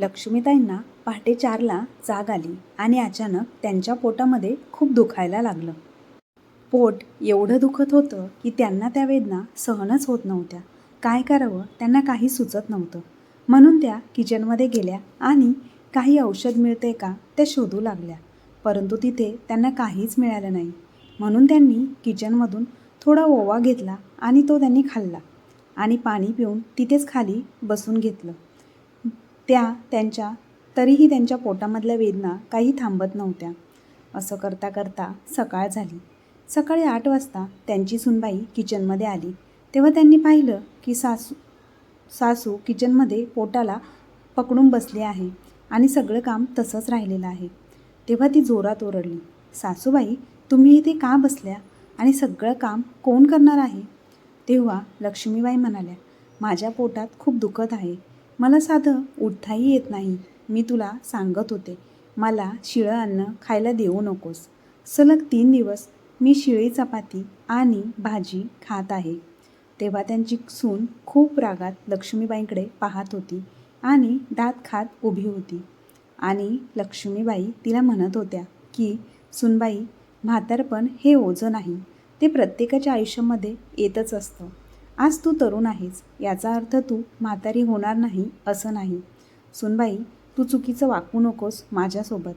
लक्ष्मीताईंना पहाटे चारला जाग आली आणि अचानक त्यांच्या पोटामध्ये खूप दुखायला लागलं. पोट एवढं दुखत होतं की त्यांना त्या वेदना सहनच होत नव्हत्या. काय करावं त्यांना काही सुचत नव्हतं. म्हणून त्या किचनमध्ये गेल्या आणि काही औषध मिळते का ते शोधू लागल्या. परंतु तिथे त्यांना काहीच मिळालं नाही. म्हणून त्यांनी किचनमधून थोडा ओवा घेतला आणि तो त्यांनी खाल्ला आणि पाणी पिऊन तिथेच खाली बसून घेतलं. त्या त्यांच्या तरीही त्यांच्या पोटामधल्या वेदना काही थांबत नव्हत्या. असं करता करता सकाळ झाली. सकाळी आठ वाजता त्यांची सुनबाई किचनमध्ये आली. तेव्हा त्यांनी पाहिलं की सासू सासू किचनमध्ये पोटाला पकडून बसली आहे आणि सगळं काम तसंच राहिलेलं आहे. तेव्हा ती जोरात ओरडली सासूबाई तुम्ही इथे का बसल्या? आणि सगळं काम कोण करणार आहे? तेव्हा लक्ष्मीबाई म्हणाल्या माझ्या पोटात खूप दुखत आहे. मला साधं उठताही येत नाही. मी तुला सांगत होते मला शिळं अन्न खायला देऊ नकोस. सलग तीन दिवस मी शिळी चपाती आणि भाजी खात आहे. तेव्हा त्यांची सून खूप रागात लक्ष्मीबाईंकडे पाहत होती आणि दात खात उभी होती. आणि लक्ष्मीबाई तिला म्हणत होत्या की सुनबाई म्हातारपण हे ओझं नाही. ते प्रत्येकाच्या आयुष्यामध्ये येतच असतं. आज तू तरुण आहेस याचा अर्थ तू म्हातारी होणार नाही असं नाही. सुनबाई तू चुकीचं वागू नकोस माझ्यासोबत.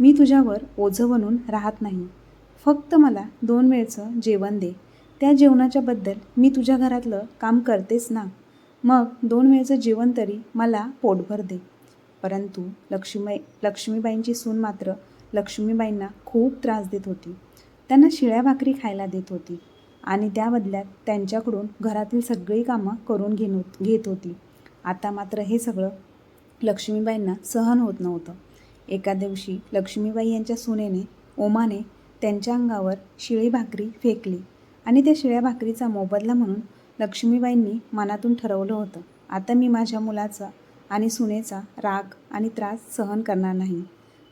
मी तुझ्यावर ओझं बनून राहत नाही. फक्त मला दोन वेळचं जेवण दे. त्या जेवणाच्याबद्दल मी तुझ्या घरातलं काम करतेस ना? मग दोन वेळचं जेवण तरी मला पोटभर दे. परंतु लक्ष्मीबाई लक्ष्मीबाईंची सून मात्र लक्ष्मीबाईंना खूप त्रास देत होती. त्यांना शिळ्या भाकरी खायला देत होती. आणि त्या बदल्यात त्यांच्याकडून घरातील सगळी कामं करून घेन घेत होती. आता मात्र हे सगळं लक्ष्मीबाईंना सहन होत नव्हतं. एका दिवशी लक्ष्मीबाई यांच्या सुनेने ओमाने त्यांच्या अंगावर शिळी भाकरी फेकली आणि त्या शिळ्या भाकरीचा मोबदला म्हणून लक्ष्मीबाईंनी मनातून ठरवलं होतं आता मी माझ्या मुलाचा आणि सुनेचा राग आणि त्रास सहन करणार नाही.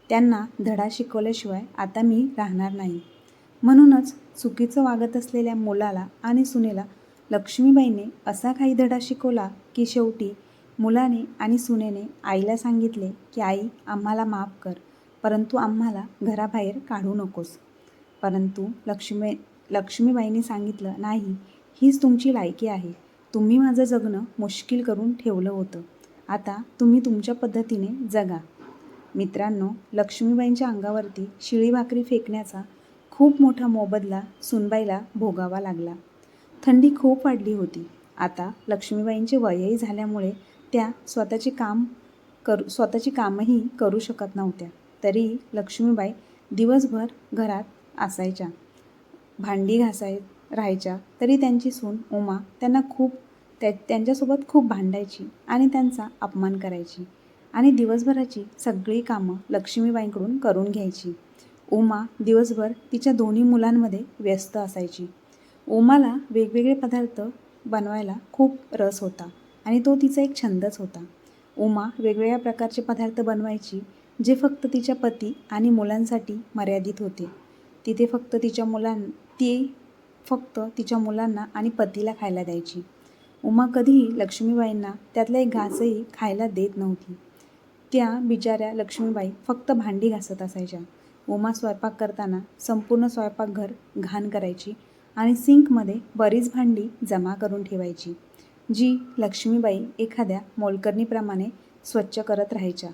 त्यांना धडा शिकवल्याशिवाय आता मी राहणार नाही. म्हणूनच चुकीचं वागत असलेल्या मुलाला आणि सुनेला लक्ष्मीबाईने असा काही धडा शिकवला की शेवटी मुलाने आणि सुनेने आईला सांगितले की आई आम्हाला माफ कर परंतु आम्हाला घराबाहेर काढू नकोस. परंतु लक्ष्मी लक्ष्मीबाईंनी सांगितलं नाही हीच तुमची लायकी आहे. तुम्ही माझं जगणं मुश्किल करून ठेवलं होतं. आता तुम्ही तुमच्या पद्धतीने जगा. मित्रांनो लक्ष्मीबाईंच्या अंगावरती शिळी भाकरी फेकण्याचा खूप मोठा मोबदला सुनबाईला भोगावा लागला. थंडी खूप वाढली होती. आता लक्ष्मीबाईंचे वयही झाल्यामुळे त्या स्वतःचे काम करू स्वतःची कामही करू शकत नव्हत्या. तरी लक्ष्मीबाई दिवसभर घरात असायच्या. भांडी घासाय राहायच्या. तरी त्यांची सून उमा त्यांना खूप त्या त्यांच्यासोबत खूप भांडायची आणि त्यांचा अपमान करायची. आणि दिवसभराची सगळी कामं लक्ष्मीबाईंकडून करून घ्यायची. उमा दिवसभर तिच्या दोन्ही मुलांमध्ये व्यस्त असायची. उमाला वेगवेगळे पदार्थ बनवायला खूप रस होता आणि तो तिचा एक छंदच होता. उमा वेगवेगळ्या प्रकारचे पदार्थ बनवायची जे फक्त तिच्या पती आणि मुलांसाठी मर्यादित होते. तिथे फक्त तिच्या मुलां ती फक्त तिच्या मुलांना आणि पतीला खायला द्यायची. उमा कधीही लक्ष्मीबाईंना त्यातला एक घासही खायला देत नव्हती. त्या बिचाऱ्या लक्ष्मीबाई फक्त भांडी घासत असायच्या. उमा स्वयंपाक करताना संपूर्ण स्वयंपाकघर घाण करायची आणि सिंकमध्ये बरीच भांडी जमा करून ठेवायची जी लक्ष्मीबाई एखाद्या मोलकरणीप्रमाणे स्वच्छ करत राहायच्या.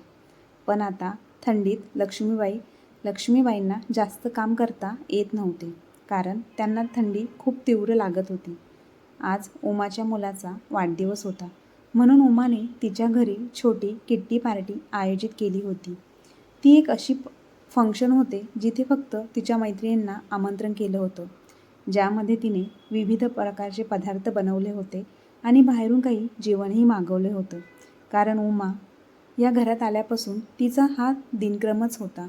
पण आता थंडीत लक्ष्मीबाई लक्ष्मीबाईंना जास्त काम करता येत नव्हते कारण त्यांना थंडी खूप तीव्र लागत होती. आज उमाच्या मुलाचा वाढदिवस होता म्हणून उमाने तिच्या घरी छोटी किट्टी पार्टी आयोजित केली होती. ती एक अशी फंक्शन होते जिथे फक्त तिच्या मैत्रिणींना आमंत्रण केलं होतं. ज्यामध्ये तिने विविध प्रकारचे पदार्थ बनवले होते आणि बाहेरून काही जेवणही मागवले होतं. कारण उमा या घरात आल्यापासून तिचा हा दिनक्रमच होता.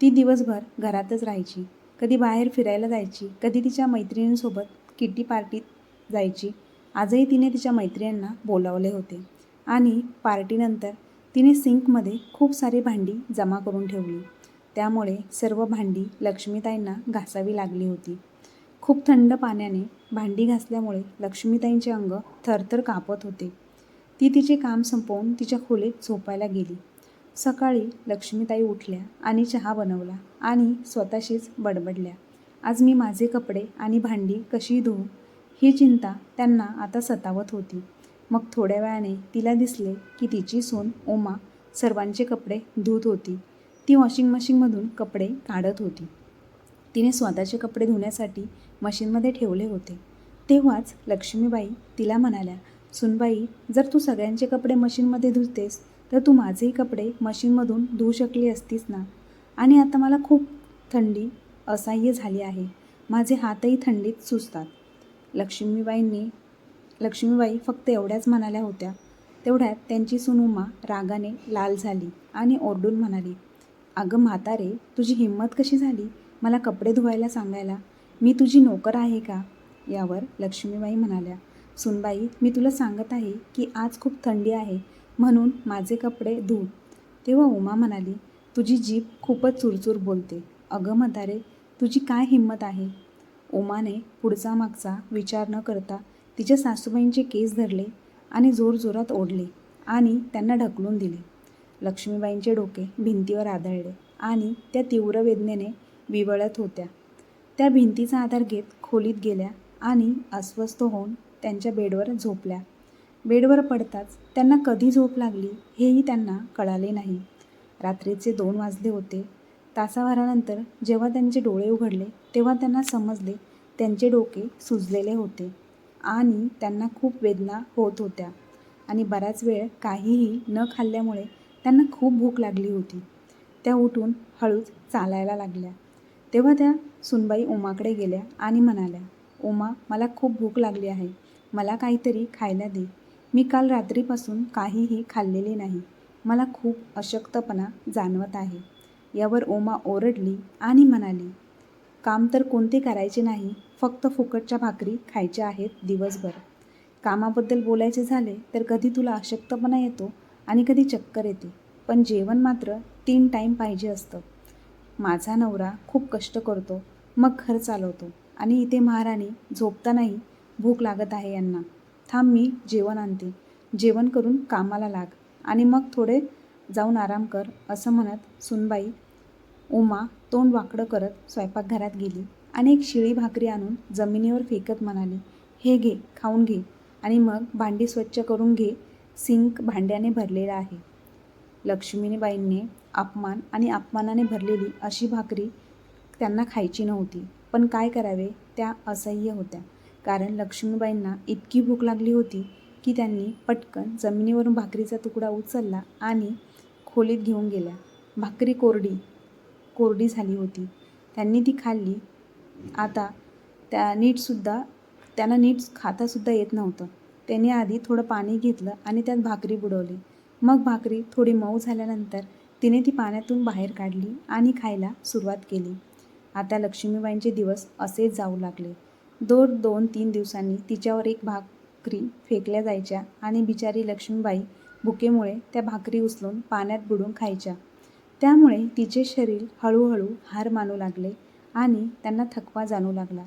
ती दिवसभर घरातच राहायची. कधी बाहेर फिरायला जायची कधी तिच्या मैत्रिणींसोबत किट्टी पार्टीत जायची. आजही तिने तिच्या मैत्रिणींना बोलावले होते. आणि पार्टीनंतर तिने सिंकमध्ये खूप सारी भांडी जमा करून ठेवली. त्यामुळे सर्व भांडी लक्ष्मीताईंना घासावी लागली होती. खूप थंड पाण्याने भांडी घासल्यामुळे लक्ष्मीताईंचे अंग थरथर कापत होते. ती तिचे काम संपवून तिच्या खोलीत झोपायला गेली. सकाळी लक्ष्मीताई उठल्या आणि चहा बनवला आणि स्वतःशीच बडबडल्या. आज मी माझे कपडे आणि भांडी कशी धुऊ ही चिंता त्यांना आता सतावत होती. मग थोड्या वेळाने तिला दिसले की तिची सून उमा सर्वांचे कपडे धुत होती. ती वॉशिंग मशीनमधून कपडे काढत होती. तिने स्वतःचे कपडे धुण्यासाठी मशीनमध्ये ठेवले होते. तेव्हाच लक्ष्मीबाई तिला म्हणाल्या सुनबाई जर तू सगळ्यांचे कपडे मशीनमध्ये धुतेस तर तू माझेही कपडे मशीनमधून धुवू शकली असतीस ना? आणि आता मला खूप थंडी असह्य झाली आहे. माझे हातही थंडीत सुचतात लक्ष्मीबाईंनी लक्ष्मीबाई फक्त एवढ्याच म्हणाल्या होत्या. तेवढ्यात त्यांची सुनुमा रागाने लाल झाली आणि ओरडून म्हणाली अगं म्हातारे तुझी हिंमत कशी झाली? मला कपडे धुवायला सांगायला. मी तुझी नोकर आहे का? यावर लक्ष्मीबाई म्हणाल्या. सुनबाई मी तुला सांगत आहे की आज खूप थंडी आहे म्हणून माझे कपडे धू तेव्हा उमा म्हणाली तुझी जीभ खूपच चुरचूर बोलते. अगं म्हातारे तुझी काय हिंमत आहे? उमाने पुढचा मागचा विचार न करता तिच्या सासूबाईंचे केस धरले आणि जोरजोरात ओढले आणि त्यांना ढकलून दिले. लक्ष्मीबाईंचे डोके भिंतीवर आदळले आणि त्या तीव्र वेदनेने विवळत होत्या. त्या भिंतीचा आधार घेत खोलीत गेल्या आणि अस्वस्थ होऊन त्यांच्या बेडवर झोपल्या. बेडवर पडताच त्यांना कधी झोप लागली हेही त्यांना कळाले नाही. रात्रीचे दोन वाजले होते. तासाभरानंतर जेव्हा त्यांचे डोळे उघडले तेव्हा त्यांना समजले त्यांचे डोके सुजलेले होते आणि त्यांना खूप वेदना होत होत्या आणि बराच वेळ काहीही न खाल्ल्यामुळे त्यांना खूप भूक लागली होती. त्या उठून हळूच चालायला लागल्या. तेव्हा त्या सुनबाई उमाकडे गेल्या आणि म्हणाल्या उमा मला खूप भूक लागली आहे. मला काहीतरी खायला दे. मी काल रात्रीपासून काहीही खाल्लेले नाही. मला खूप अशक्तपणा जाणवत आहे. यावर ओमा ओरडली आणि म्हणाली काम तर कोणते करायचे नाही. फक्त फुकटच्या भाकरी खायच्या आहेत दिवसभर. कामाबद्दल बोलायचे झाले तर कधी तुला अशक्तपणा येतो? आणि कधी चक्कर येते. पण जेवण मात्र तीन टाईम पाहिजे असतं. माझा नवरा खूप कष्ट करतो मग घर चालवतो आणि इथे महाराणी झोपतानाही भूक लागत आहे यांना. थांब मी जेवण आणते. जेवण करून कामाला लाग आणि मग थोडे जाऊन आराम कर असं म्हणत सुनबाई उमा तोंड वाकडं करत स्वयंपाकघरात गेली आणि एक शिळी भाकरी आणून जमिनीवर फेकत म्हणाली हे घे खाऊन घे आणि मग भांडी स्वच्छ करून घे सिंक भांड्याने भरलेला आहे. लक्ष्मीबाईंनी अपमान आणि अपमानाने भरलेली अशी भाकरी त्यांना खायची नव्हती. पण काय करावे? त्या असह्य होत्या. कारण लक्ष्मीबाईंना इतकी भूक लागली होती की त्यांनी पटकन जमिनीवरून भाकरीचा तुकडा उचलला आणि खोलीत घेऊन गेल्या. भाकरी कोरडी कोरडी झाली होती. त्यांनी ती खाल्ली. आता त्या नीटसुद्धा त्यांना नीट खातासुद्धा येत नव्हतं. त्याने आधी थोडं पाणी घेतलं आणि त्यात भाकरी बुडवली. मग भाकरी थोडी मऊ झाल्यानंतर तिने ती पाण्यातून बाहेर काढली आणि खायला सुरुवात केली. आता लक्ष्मीबाईंचे दिवस असेच जाऊ लागले. दोन दोन तीन दिवसांनी तिच्यावर एक भाकरी फेकल्या जायच्या आणि बिचारी लक्ष्मीबाई भुकेमुळे त्या भाकरी उचलून पाण्यात बुडून खायच्या. त्यामुळे तिचे शरीर हळूहळू हार मानू लागले आणि त्यांना थकवा जाणू लागला.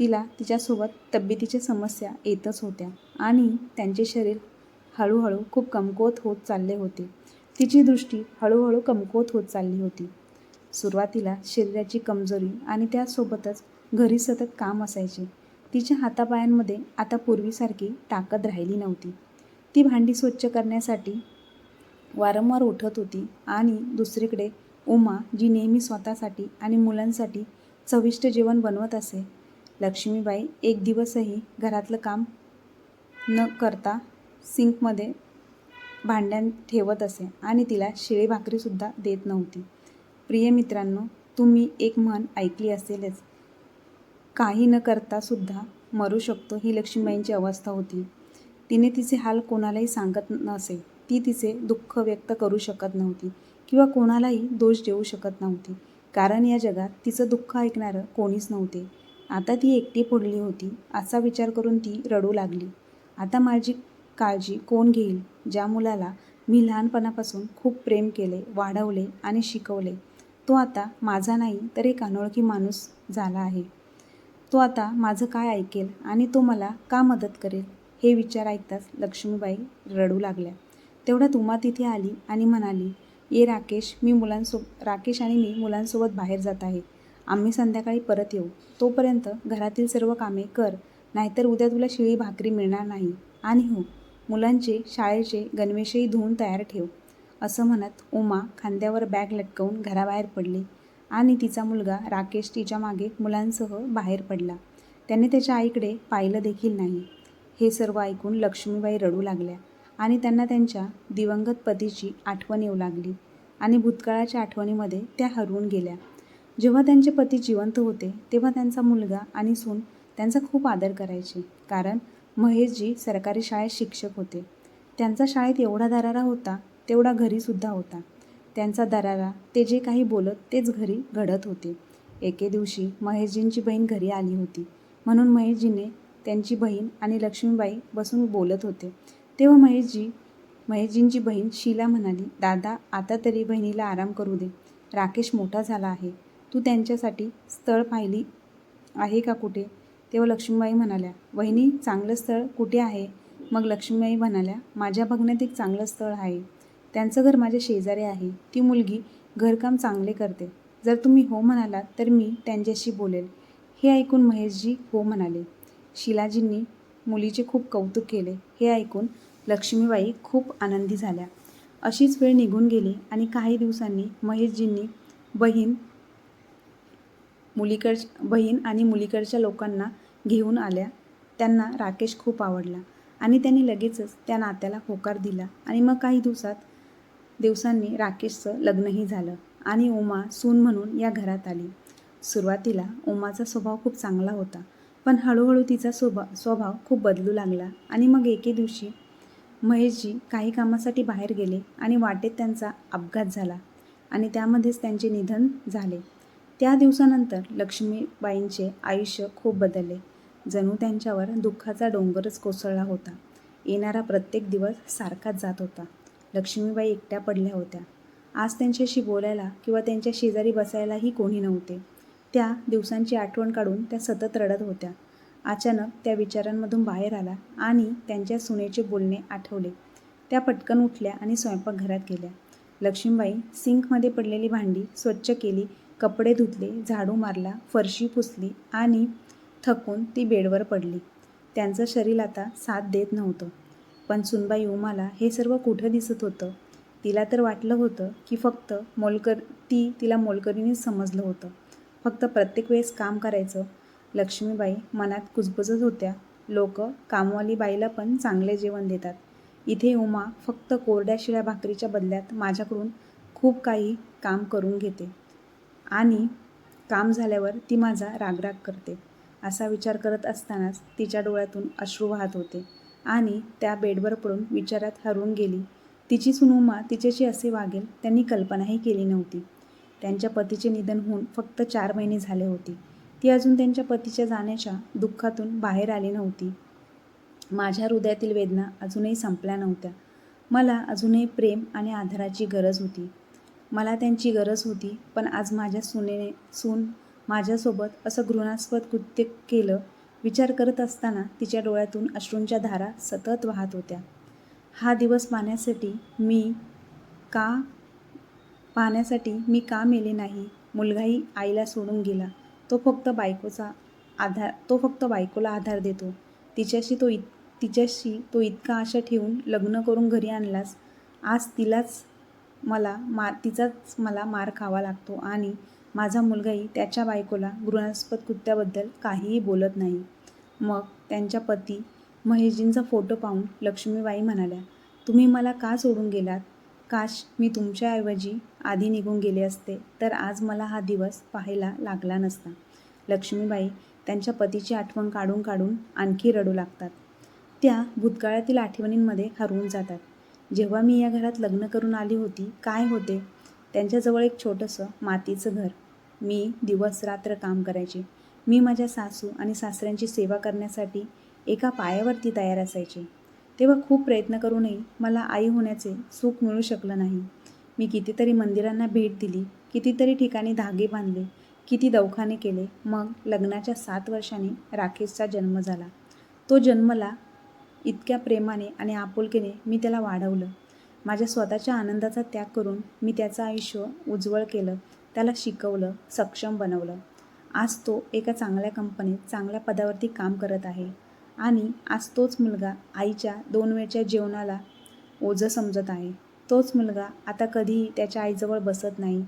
तिला तिच्यासोबत तब्येतीच्या समस्या येतच होत्या आणि त्यांचे शरीर हळूहळू खूप कमकुवत होत चालले होते. तिची दृष्टी हळूहळू कमकुवत होत चालली होती. सुरुवातीला शरीराची कमजोरी आणि त्यासोबतच घरी सतत काम असायचे. तिच्या हातापायांमध्ये आता पूर्वीसारखी ताकद राहिली नव्हती. ती भांडी स्वच्छ करण्यासाठी वारंवार उठत होती आणि दुसरीकडे उमा जी नेहमी स्वतःसाठी आणि मुलांसाठी चविष्ट जेवण बनवत असे लक्ष्मीबाई एक दिवसही घरातलं काम न करता सिंकमध्ये भांड्यां ठेवत असे आणि तिला शिळे भाकरीसुद्धा देत नव्हती. प्रिय मित्रांनो तुम्ही एक म्हण ऐकली असेलच. काही न करता सुद्धा मरू शकतो ही लक्ष्मीबाईंची अवस्था होती. तिने तिचे हाल कोणालाही सांगत नसे. ती तिचे दुःख व्यक्त करू शकत नव्हती किंवा कोणालाही दोष देऊ शकत नव्हती. कारण या जगात तिचं दुःख ऐकणारं कोणीच नव्हते. आता ती एकटी पडली होती. असा विचार करून ती रडू लागली. आता माझी काळजी कोण घेईल? ज्या मुलाला मी लहानपणापासून खूप प्रेम केले वाढवले आणि शिकवले. तो आता माझा नाही तर एक अनोळखी माणूस झाला आहे. तो आता माझं काय ऐकेल आणि तो मला का मदत करेल? हे विचार ऐकताच लक्ष्मीबाई रडू लागल्या. तेवढ्यात उमा तिथे आली आणि म्हणाली ये राकेश मी मुलांसो राकेश आणि मी मुलांसोबत बाहेर जात आहे. आम्ही संध्याकाळी परत येऊ. तोपर्यंत घरातील सर्व कामे कर नाहीतर उद्या तुला शिळी भाकरी मिळणार नाही. आणि हो मुलांचे शाळेचे गणवेशही धुवून तयार ठेव. असं म्हणत उमा खांद्यावर बॅग लटकवून घराबाहेर पडली आणि तिचा मुलगा राकेश तिच्यामागे मुलांसह बाहेर पडला. त्याने त्याच्या आईकडे पाहिलं देखील नाही. हे सर्व ऐकून लक्ष्मीबाई रडू लागल्या आणि त्यांना त्यांच्या दिवंगत पतीची आठवण येऊ लागली आणि भूतकाळाच्या आठवणीमध्ये त्या हरवून गेल्या. जेव्हा त्यांचे पती जिवंत होते तेव्हा त्यांचा मुलगा आणि सून त्यांचा खूप आदर करायचे. कारण महेशजी सरकारी शाळेत शिक्षक होते. त्यांचा शाळेत एवढा दरारा होता तेवढा घरीसुद्धा होता. त्यांचा दरारा ते जे काही बोलत तेच घरी घडत होते. एके दिवशी महेशजींची बहीण घरी आली होती. म्हणून महेशजीने त्यांची बहीण आणि लक्ष्मीबाई बसून बोलत होते. तेव्हा महेशजी महेशजींची बहीण शीला म्हणाली दादा आता तरी बहिणीला आराम करू दे. राकेश मोठा झाला आहे. तू त्यांच्यासाठी स्थळ पाहिली आहे का कुठे? तेव्हा लक्ष्मीबाई म्हणाल्या वहिनी चांगलं स्थळ कुठे आहे? मग लक्ष्मीबाई म्हणाल्या माझ्या बघण्यात एक चांगलं स्थळ आहे. त्यांचं घर माझ्या शेजारी आहे. ती मुलगी घरकाम चांगले करते. जर तुम्ही हो म्हणालात तर मी त्यांच्याशी बोलेल. हे ऐकून महेशजी हो म्हणाले. शिलाजींनी मुलीचे खूप कौतुक केले. हे ऐकून लक्ष्मीबाई खूप आनंदी झाल्या. अशीच वेळ निघून गेली आणि काही दिवसांनी महेशजींनी बहीण मुलीकड बहीण आणि मुलीकडच्या लोकांना घेऊन आल्या. त्यांना राकेश खूप आवडला आणि त्यांनी लगेचच त्या नात्याला होकार दिला आणि मग काही दिवसात दिवसांनी राकेशचं लग्नही झालं आणि उमा सून म्हणून या घरात आली. सुरुवातीला उमाचा स्वभाव खूप चांगला होता पण हळूहळू तिचा स्वभा स्वभाव खूप बदलू लागला आणि मग एके दिवशी महेशजी काही कामासाठी बाहेर गेले आणि वाटेत त्यांचा अपघात झाला आणि त्यामध्येच त्यांचे निधन झाले. त्या दिवसानंतर लक्ष्मीबाईंचे आयुष्य खूप बदलले. जणू त्यांच्यावर दुःखाचा डोंगरच कोसळला होता. येणारा प्रत्येक दिवस सारखाच जात होता. लक्ष्मीबाई एकट्या पडल्या होत्या. आज त्यांच्याशी बोलायला किंवा त्यांच्या शेजारी बसायलाही कोणी नव्हते. त्या दिवसांची आठवण काढून त्या सतत रडत होत्या. अचानक त्या विचारांमधून बाहेर आला आणि त्यांच्या सुनेचे बोलणे आठवले. त्या पटकन उठल्या आणि स्वयंपाकघरात गेल्या. लक्ष्मीबाई सिंकमध्ये पडलेली भांडी स्वच्छ केली कपडे धुतले झाडू मारला फरशी पुसली आणि थकून ती बेडवर पडली. त्यांचं शरीर आता साथ देत नव्हतं. पण सुनबाई उमाला हे सर्व कुठं दिसत होतं? तिला तर वाटलं होतं की फक्त मोलकर ती तिला मोलकरीनेच समजलं होतं. फक्त प्रत्येक वेळेस काम करायचं. लक्ष्मीबाई मनात कुजबुजत होत्या. लोक कामवाली बाईला पण चांगले जेवण देतात. इथे उमा फक्त कोरड्या शिळ्या भाकरीच्या बदल्यात माझ्याकडून खूप काही काम करून घेते. आणि काम झाल्यावर ती माझा रागराग करते. असा विचार करत असतानाच तिच्या डोळ्यातून अश्रू वाहत होते आणि त्या बेडवर पडून विचारात हरवून गेली. तिची सुनुमा तिच्याशी असे वागेल त्यांनी कल्पनाही केली नव्हती. त्यांच्या पतीचे निधन होऊन फक्त चार महिने झाले होते. ती अजून त्यांच्या पतीच्या जाण्याच्या दुःखातून बाहेर आली नव्हती. माझ्या हृदयातील वेदना अजूनही संपल्या नव्हत्या. मला अजूनही प्रेम आणि आधाराची गरज होती. मला त्यांची गरज होती पण आज माझ्या सुनेने सून माझ्यासोबत असं घृणास्पद कृत्य केलं विचार करत असताना तिच्या डोळ्यातून अश्रूंच्या धारा सतत वाहत होत्या. हा दिवस पाहण्यासाठी मी का पाहण्यासाठी मी का मेले नाही? मुलगाही आईला सोडून गेला. तो फक्त बायकोचा आधार तो फक्त बायकोला आधार देतो. तिच्याशी तो इत तिच्याशी तो इतका आशा ठेवून लग्न करून घरी आणलास आज तिलाच मला मा तिचाच मला मार खावा लागतो. आणि माझा मुलगाही त्याच्या बायकोला घृणास्पद कृत्याबद्दल काहीही बोलत नाही. मग त्यांच्या पती महेशजींचा फोटो पाहून लक्ष्मीबाई म्हणाल्या तुम्ही मला का सोडून गेलात? काश मी तुमच्याऐवजी आधी निघून गेले असते तर आज मला हा दिवस पाहायला लागला नसता. लक्ष्मीबाई त्यांच्या पतीची आठवण काढून काढून आणखी रडू लागतात. त्या भूतकाळातील आठवणींमध्ये हरवून जातात. जेव्हा मी या घरात लग्न करून आली होती काय होते? त्यांच्याजवळ एक छोटंसं मातीचं घर. मी दिवस रात्र काम करायचे. मी माझ्या सासू आणि सासऱ्यांची सेवा करण्यासाठी एका पायावरती तयार असायचे. तेव्हा खूप प्रयत्न करूनही मला आई होण्याचे सुख मिळू शकलं नाही. मी कितीतरी मंदिरांना भेट दिली कितीतरी ठिकाणी धागे बांधले किती दवखाने केले. मग लग्नाच्या सात वर्षांनी राकेशचा जन्म झाला. तो जन्मला इतक्या प्रेमाने आणि आपुलकीने मी त्याला वाढवलं. माझ्या स्वतःच्या आनंदाचा त्याग करून मी त्याचं आयुष्य उज्ज्वल केलं त्याला शिकवलं सक्षम बनवलं. आज तो एका चांगल्या कंपनीत चांगल्या पदावरती काम करत आहे आणि आज तोच मुलगा आईच्या दोन वेळच्या जेवणाला ओझं समजत आहे. तोच मुलगा आता कधीही त्याच्या आईजवळ बसत नाही.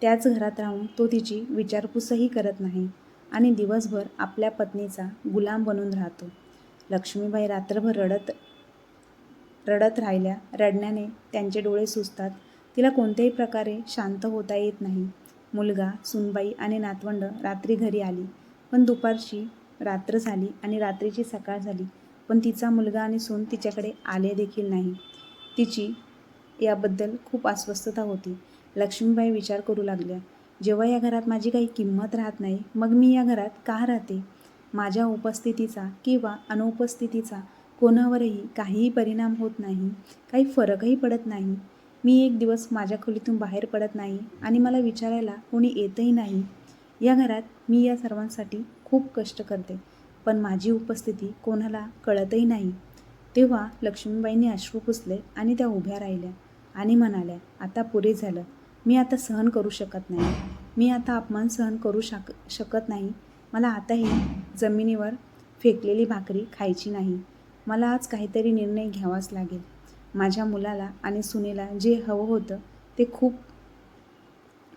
त्याच घरात राहून तो तिची विचारपूसही करत नाही आणि दिवसभर आपल्या पत्नीचा गुलाम बनून राहतो. लक्ष्मीबाई रात्रभर रडत रडत राहिल्या. रडण्याने त्यांचे डोळे सुचतात तिला कोणत्याही प्रकारे शांत होता येत नाही. मुलगा सुनबाई आणि नातवंड रात्री घरी आली. पण दुपारची रात्र झाली आणि रात्रीची सकाळ झाली. पण तिचा मुलगा आणि सून तिच्याकडे आले देखील नाही. तिची याबद्दल खूप अस्वस्थता होती. लक्ष्मीबाई विचार करू लागल्या. जेव्हा या घरात माझी काही किंमत राहत नाही मग मी या घरात का राहते? माझ्या उपस्थितीचा किंवा अनुपस्थितीचा कोणावरही काहीही परिणाम होत नाही काही फरकही पडत नाही. मी एक दिवस माझ्या खोलीतून बाहेर पडत नाही आणि मला विचारायला कोणी येतही नाही. या घरात मी या सर्वांसाठी खूप कष्ट करते पण माझी उपस्थिती कोणाला कळतही नाही. तेव्हा लक्ष्मीबाईंनी अश्रू पुसले आणि त्या उभ्या राहिल्या आणि म्हणाल्या आता पुरे झालं. मी आता सहन करू शकत नाही. मी आता अपमान सहन करू शक शकत नाही. मला आताही जमिनीवर फेकलेली भाकरी खायची नाही. मला आज काहीतरी निर्णय घ्यावाच लागेल. माझ्या मुलाला आणि सुनेला जे हवं होतं ते खूप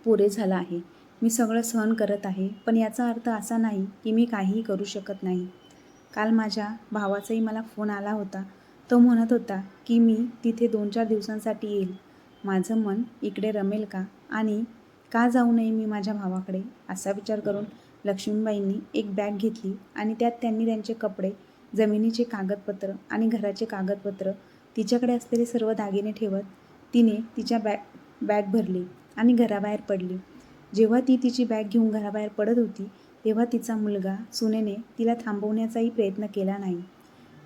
पुरे झालं आहे. मी सगळं सहन करत आहे पण याचा अर्थ असा नाही की मी काहीही करू शकत नाही. काल माझ्या भावाचाही मला फोन आला होता. तो म्हणत होता की मी तिथे दोन चार दिवसांसाठी येईल. माझं मन इकडे रमेल का? आणि का जाऊ नये मी माझ्या भावाकडे? असा विचार करून लक्ष्मीबाईंनी एक बॅग घेतली आणि त्यात त्यांनी त्यांचे कपडे जमिनीचे कागदपत्र आणि घराचे कागदपत्र तिच्याकडे असलेले सर्व दागिने ठेवत तिने तिच्या बॅग बॅग भरली आणि घराबाहेर पडली. जेव्हा ती तिची बॅग घेऊन घराबाहेर पडत होती तेव्हा तिचा मुलगा सुनेने तिला थांबवण्याचाही प्रयत्न केला नाही.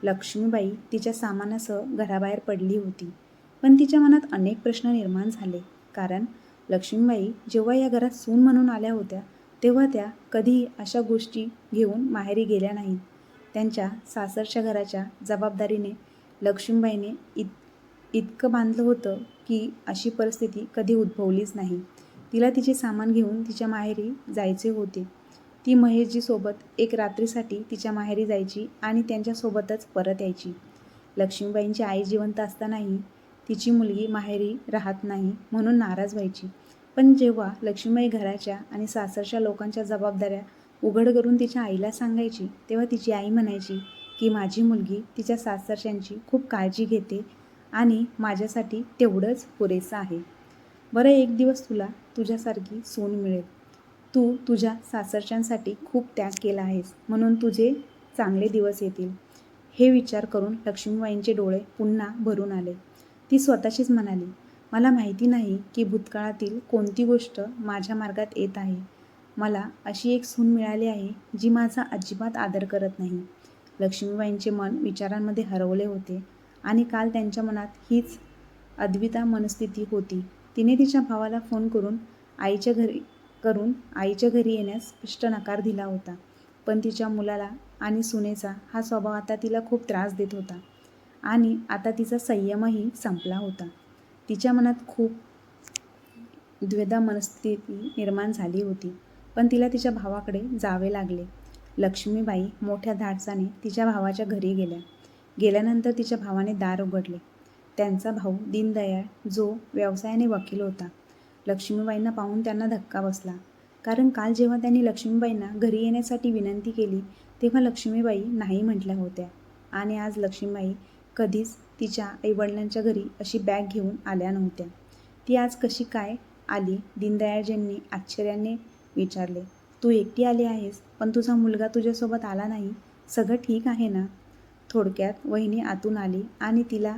लक्ष्मीबाई तिच्या सामानासह घराबाहेर पडली होती. पण तिच्या मनात अनेक प्रश्न निर्माण झाले. कारण लक्ष्मीबाई जेव्हा या घरात सून म्हणून आल्या होत्या तेव्हा त्या कधीही अशा गोष्टी घेऊन माहेरी गेल्या नाहीत. त्यांच्या सासरच्या घराच्या जबाबदारीने लक्ष्मीबाईने इत इतकं बांधलं होतं की अशी परिस्थिती कधी उद्भवलीच नाही. तिला तिचे सामान घेऊन तिच्या माहेरी जायचे होते. ती महेशजीसोबत एक रात्रीसाठी तिच्या माहेरी जायची आणि त्यांच्यासोबतच परत यायची. लक्ष्मीबाईंची आई जिवंत असतानाही तिची मुलगी माहेरी राहत नाही म्हणून नाराज व्हायची. पण जेव्हा लक्ष्मीबाई घराच्या आणि सासरच्या लोकांच्या जबाबदाऱ्या उघड करून तिच्या आईला सांगायची तेव्हा तिची आई म्हणायची की माझी मुलगी तिच्या सासरच्यांची खूप काळजी घेते आणि माझ्यासाठी तेवढंच पुरेसं आहे. बरं एक दिवस तुला तुझ्यासारखी सून मिळेल. तू तुझ्या सासरच्यांसाठी खूप त्याग केला आहेस म्हणून तुझे चांगले दिवस येतील. हे विचार करून लक्ष्मीबाईंचे डोळे पुन्हा भरून आले. ती स्वतःशीच म्हणाली मला माहिती नाही की भूतकाळातील कोणती गोष्ट माझ्या मार्गात येत आहे. मला अशी एक सून मिळाली आहे जी माझा अजिबात आदर करत नाही. लक्ष्मीबाईंचे मन विचारांमध्ये हरवले होते आणि काल त्यांच्या मनात हीच अद्विता मनस्थिती होती. तिने तिच्या भावाला फोन करून आईच्या घरी करून आईच्या घरी येण्यास स्पष्ट नकार दिला होता. पण तिच्या मुलाला आणि सुनेचा हा स्वभाव आता तिला खूप त्रास देत होता आणि आता तिचा संयमही संपला होता. तिच्या मनात खूप द्वेदा मनस्थिती निर्माण झाली होती. पण तिला तिच्या भावाकडे जावे लागले. लक्ष्मीबाई मोठ्या धाडसाने तिच्या भावाच्या घरी गेल्या. गेल्यानंतर तिच्या भावाने दार उघडले. त्यांचा भाऊ दीनदयाळ जो व्यवसायाने वकील होता. लक्ष्मीबाईंना पाहून त्यांना धक्का बसला. कारण काल जेव्हा त्यांनी लक्ष्मीबाईंना घरी येण्यासाठी विनंती केली तेव्हा लक्ष्मीबाई नाही म्हटल्या होत्या. आणि आज लक्ष्मीबाई कधीच तिच्या आईवडिलांच्या घरी अशी बॅग घेऊन आल्या नव्हत्या. ती आज कशी काय आली? दीनदयाळजींनी आश्चर्याने विचारले. तू एकटी आली आहेस पण तुझा मुलगा तुझ्यासोबत आला नाही. सगळं ठीक आहे ना? थोडक्यात वहिनी आतून आली आणि तिला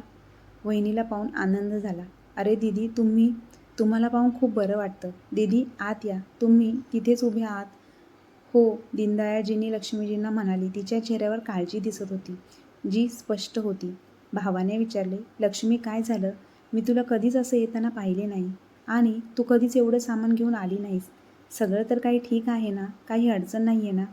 वहिनीला पाहून आनंद झाला. अरे दीदी तुम्ही तुम्हाला पाहून खूप बरं वाटतं. दीदी आत या. तुम्ही तिथेच उभे आहात. हो दीनदयाळजींनी लक्ष्मीजींना म्हणाली. तिच्या चेहऱ्यावर काळजी दिसत होती जी स्पष्ट होती. भावाने विचारले लक्ष्मी काय झालं? मी तुला कधीच असं येताना पाहिले नाही आणि तू कधीच एवढं सामान घेऊन आली नाहीस. सगळं तर काही ठीक आहे ना? काही अडचण नाही आहे ना?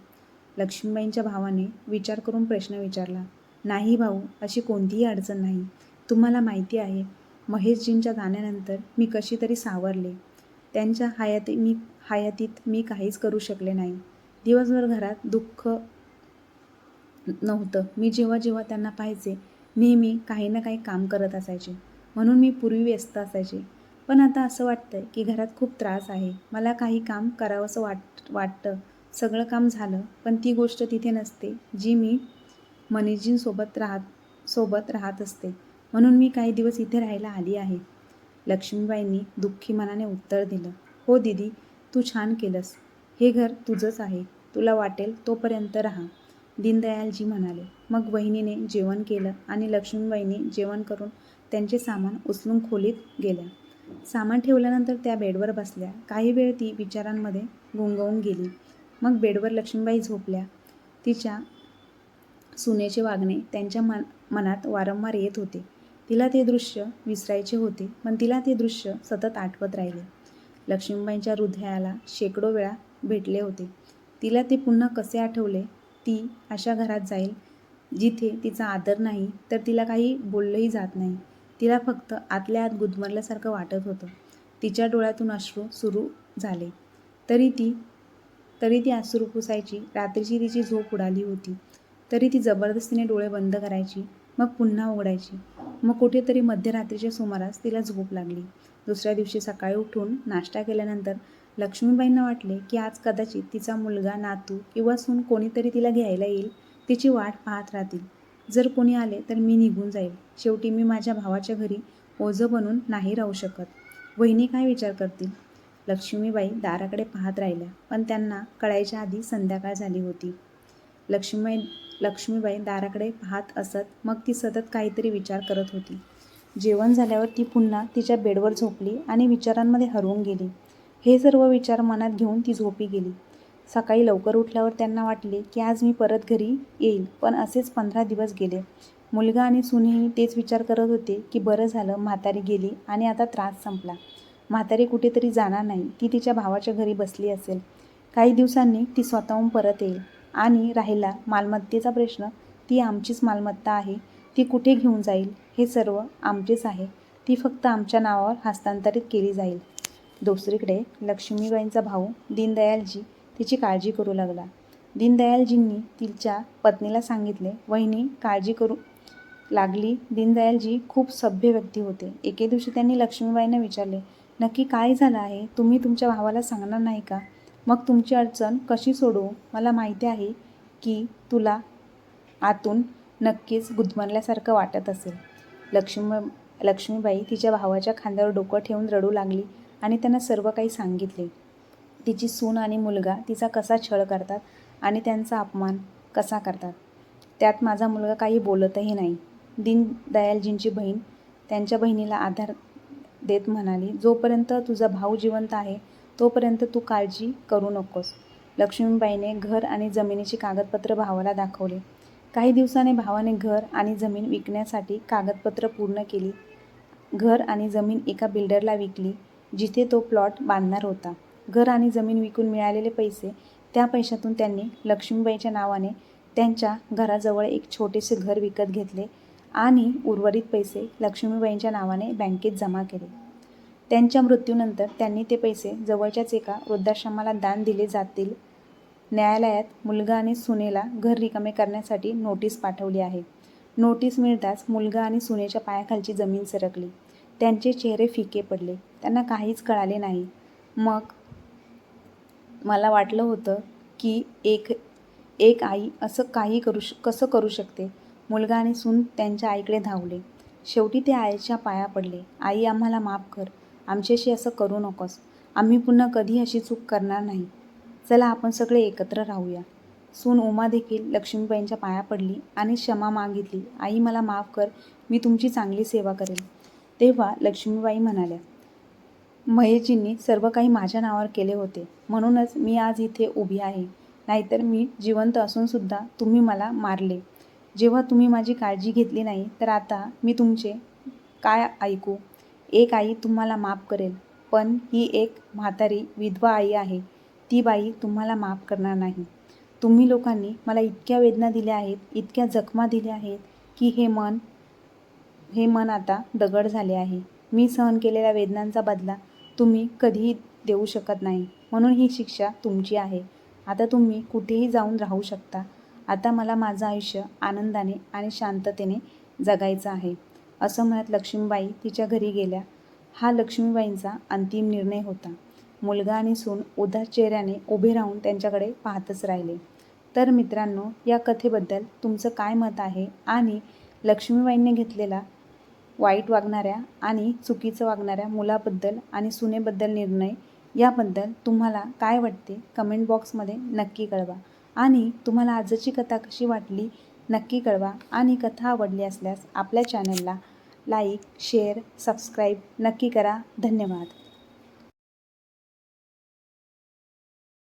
लक्ष्मीबाईंच्या भावाने विचार करून प्रश्न विचारला नाही भाऊ अशी कोणतीही अडचण नाही. तुम्हाला माहिती आहे महेशजींच्या जाण्यानंतर मी कशी तरी सावरले. त्यांच्या हयाती मी हयातीत मी काहीच करू शकले नाही. दिवसभर घरात दुःख नव्हतं. मी जेव्हा जेव्हा त्यांना पाहायचे नेहमी काही ना काही काम करत असायचे. म्हणून मी पूर्वी व्यस्त असायचे. पण आता असं वाटतंय की घरात खूप त्रास आहे. मला काही काम करावंसं वाट वाटतं. सगळं काम झालं पण ती गोष्ट तिथे नसते जी मी मनीजींसोबत राहत सोबत राहत असते. म्हणून मी काही दिवस इथे राहायला आली आहे. लक्ष्मीबाईंनी दुःखी मनाने उत्तर दिलं. हो दीदी तू छान केलंस. हे घर तुझंच आहे. तुला वाटेल तोपर्यंत राहा दीनदयालजी म्हणाले. मग वहिनीने जेवण केलं आणि लक्ष्मीबाईंनी जेवण करून त्यांचे सामान उचलून खोलीत गेल्या. सामान ठेवल्यानंतर त्या बेडवर बसल्या. काही वेळ ती विचारांमध्ये गुंगवून गेली. मग बेडवर लक्ष्मीबाई झोपल्या. तिच्या सुनेचे वागणे त्यांच्या मन मनात वारंवार येत होते. तिला ते दृश्य विसरायचे होते पण तिला ते दृश्य सतत आठवत राहिले. लक्ष्मीबाईंच्या हृदयाला शेकडो वेळा भेटले होते. तिला ते पुन्हा कसे आठवले? ती अशा घरात जाईल जिथे तिचा आदर नाही तर तिला काही बोललंही जात नाही. तिला फक्त आतल्या आत गुदमरल्यासारखं वाटत होतं. तिच्या डोळ्यातून अश्रू सुरू झाले. तरी ती तरी ती अश्रू पुसायची. रात्रीची तिची झोप उडाली होती. तरी ती जबरदस्तीने डोळे बंद करायची मग पुन्हा उघडायची. मग कुठेतरी मध्यरात्रीच्या सुमारास तिला झोप लागली. दुसऱ्या दिवशी सकाळी उठून नाश्ता केल्यानंतर लक्ष्मीबाईंना वाटले की आज कदाचित तिचा मुलगा नातू किंवा सून कोणीतरी तिला घ्यायला येईल तिची वाट पाहत राहतील. जर कोणी आले तर मी निघून जाईल. शेवटी मी माझ्या भावाच्या घरी ओझं बनून नाही राहू शकत. वहिनी काय विचार करतील? लक्ष्मीबाई दाराकडे पाहत राहिल्या पण त्यांना कळायच्या आधी संध्याकाळ झाली होती. लक्ष्मीबाई लक्ष्मीबाई दाराकडे पाहत असत मग ती सतत काहीतरी विचार करत होती. जेवण झाल्यावर ती पुन्हा तिच्या बेडवर झोपली आणि विचारांमध्ये हरवून गेली. हे सर्व विचार मनात घेऊन ती झोपी गेली. सकाळी लवकर उठल्यावर त्यांना वाटले की आज मी परत घरी येईल पण असेच पंधरा दिवस गेले. मुलगा आणि सुनेही तेच विचार करत होते की बरं झालं म्हातारी गेली आणि आता त्रास संपला. म्हातारी कुठेतरी जाणार नाही ती तिच्या भावाच्या घरी बसली असेल. काही दिवसांनी ती स्वतःहून परत येईल. आणि राहिला मालमत्तेचा प्रश्न ती आमचीच मालमत्ता आहे ती कुठे घेऊन जाईल? हे सर्व आमचेच आहे. ती फक्त आमच्या नावावर हस्तांतरित केली जाईल. दुसरीकडे लक्ष्मीबाईंचा भाऊ दीनदयालजी तिची काळजी करू लागला. दीनदयालजींनी तिच्या पत्नीला सांगितले वहिनी काळजी करू लागली. दीनदयालजी खूप सभ्य व्यक्ती होते. एके दिवशी त्यांनी लक्ष्मीबाईंना विचारले नक्की काय झालं आहे? तुम्ही तुमच्या भावाला सांगणार नाही का? मग तुमची अडचण कशी सोडवू? मला माहिती आहे की तुला आतून नक्कीच गुदमरल्यासारखं वाटत असेल. लक्ष्मी लक्ष्मीबाई तिच्या भावाच्या खांद्यावर डोकं ठेवून रडू लागली आणि त्यांना सर्व काही सांगितले. तिची सून आणि मुलगा तिचा कसा छळ करतात आणि त्यांचा अपमान कसा करतात? त्यात माझा मुलगा काही बोलतही नाही. दीनदयालजींची बहीण त्यांच्या बहिणीला आधार देत म्हणाली जोपर्यंत तुझा भाऊ जिवंत आहे तोपर्यंत तू काळजी करू नकोस. लक्ष्मीबाईने घर आणि जमिनीची कागदपत्र भावाला दाखवले. काही दिवसाने भावाने घर आणि जमीन विकण्यासाठी कागदपत्र पूर्ण केली. घर आणि जमीन एका बिल्डरला विकली जिथे तो प्लॉट बांधणार होता. घर आणि जमीन विकून मिळालेले पैसे त्या पैशातून त्यांनी लक्ष्मीबाईच्या नावाने त्यांच्या घराजवळ एक छोटेसे घर विकत घेतले आणि उर्वरित पैसे लक्ष्मीबाईंच्या नावाने बँकेत जमा केले. त्यांच्या मृत्यूनंतर त्यांनी ते पैसे जवळच्याच एका वृद्धाश्रमाला दान दिले जातील. न्यायालयात मुलगा आणि सुनेला घर रिकामे करण्यासाठी नोटीस पाठवली आहे. नोटीस मिळताच मुलगा आणि सुनेच्या पायाखालची जमीन सरकली. त्यांचे चेहरे फिके पडले. त्यांना काहीच कळाले नाही. मग मला वाटलं होतं की एक एक आई असं काही करू श कसं करू शकते? मुलगा आणि सून त्यांच्या आईकडे धावले. शेवटी ते आईच्या पाया पडले. आई आम्हाला माफ कर. आमच्याशी असं करू नकोस. आम्ही पुन्हा कधी अशी चूक करणार नाही. चला आपण सगळे एकत्र राहूया. सून उमा देखील लक्ष्मीबाईंच्या पाया पडली आणि क्षमा मागितली. आई मला माफ कर. मी तुमची चांगली सेवा करेन. तेव्हा लक्ष्मीबाई म्हणाल्या महेशजींनी सर्व काही माझ्या नावावर केले होते. म्हणूनच मी आज इथे उभी आहे. नाहीतर मी जिवंत असूनसुद्धा तुम्ही मला मारले. जेव्हा तुम्ही माझी काळजी घेतली नाही तर आता मी तुमचे काय ऐकू? एक आई तुम्हाला माफ करेल पण ही एक म्हातारी विधवा आई आहे. ती बाई तुम्हाला माफ करणार नाही. तुम्ही लोकांनी मला इतक्या वेदना दिल्या आहेत इतक्या जखमा दिल्या आहेत की हे मन हे मन आता दगड झाले आहे. मी सहन केलेल्या वेदनांचा बदला तुम्ही कधीही देऊ शकत नाही. म्हणून ही शिक्षा तुमची आहे. आता तुम्ही कुठेही जाऊन राहू शकता. आता मला माझं आयुष्य आनंदाने आणि शांततेने जगायचं आहे. असं म्हणत लक्ष्मीबाई तिच्या घरी गेल्या. हा लक्ष्मीबाईंचा अंतिम निर्णय होता. मुलगा आणि सून उदास चेहऱ्याने उभे राहून त्यांच्याकडे पाहतच राहिले. तर मित्रांनो या कथेबद्दल तुमचं काय मत आहे? आणि लक्ष्मीबाईंनी घेतलेला वाईट वागणाऱ्या आणि चुकीचं वागणाऱ्या मुलाबद्दल आणि सुनेबद्दल निर्णय याबद्दल तुम्हाला काय वाटते? कमेंट बॉक्समध्ये नक्की कळवा. आणि तुम्हाला आजची कथा कशी वाटली? नक्की कळवा. आणि कथा आवडली असल्यास आपल्या चॅनलला लाईक शेअर सबस्क्राईब नक्की करा. धन्यवाद.